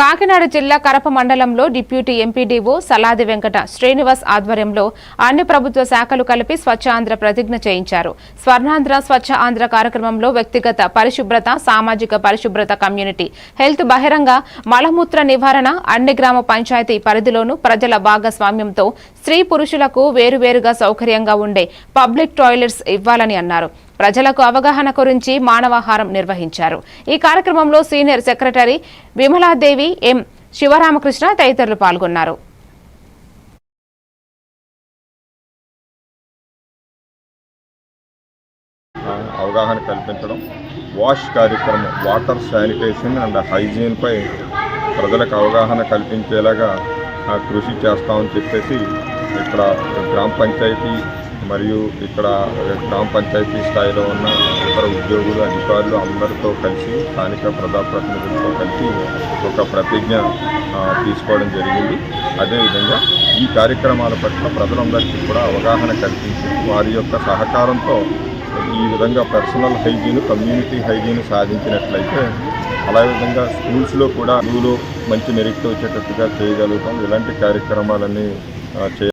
కాకినాడ జిల్లా కరప మండలంలో deputy MPDO Saladi Venkata Srinivas ఆధ్వర్యంలో అన్ని ప్రభుత్వ శాఖలు కలిపి స్వచ్ఛ ఆంధ్ర ప్రతిజ్ఞ చేయించారు. స్వర్ణాంధ్ర స్వచ్ఛ ఆంధ్ర కార్యక్రమంలో వ్యక్తిగత పరిశుభ్రత సామాజిక పరిశుభ్రత కమ్యూనిటీ హెల్త్ బహిరంగ మలమూత్ర నివారణ అన్ని గ్రామ పంచాయతీ పరిధిలోనూ ప్రజల భాగస్వామ్యంతో స్త్రీ పురుషులకు వేరువేరుగా సౌకర్యంగా ఉండే పబ్లిక్ టాయిలెట్స్ ఇవ్వాలని అన్నారు. ప్రజలకు అవగాహన గురించి మానవాహారం నిర్వహించారు. ఈ కార్యక్రమంలో senior secretary Vimaladevi M Sivaramakrishna తదితరులు పాల్గొన్నారు. అవగాహన కల్పించడం వాష్ కార్యక్రమం వాటర్ శానిటేషన్ అండ్ హైజీన్పై ప్రజలకు అవగాహన కల్పించేలాగా ఆ, కృషి చేస్తామని చెప్పేసి ఇక్కడ గ్రామ పంచాయతీ మరియు ఇక్కడ గ్రామ పంచాయతీ స్థాయిలో ఉన్న ఇతర ఉద్యోగులు అధికారులు అందరితో కలిసి స్థానిక ప్రజాప్రతినిధులతో కలిసి ఒక ప్రతిజ్ఞ తీసుకోవడం జరిగింది. అదేవిధంగా ఈ కార్యక్రమాల పట్ల ప్రజలందరికీ కూడా అవగాహన కల్పించి వారి యొక్క సహకారంతో ఈ విధంగా పర్సనల్ హైజీన్ కమ్యూనిటీ హైజీన్ సాధించినట్లయితే అలా విధంగా స్కూల్స్లో కూడా చదువులో మంచి మెరిట్ వచ్చేటట్టుగా చేయగలుగుతాం. ఇలాంటి కార్యక్రమాలన్నీ చే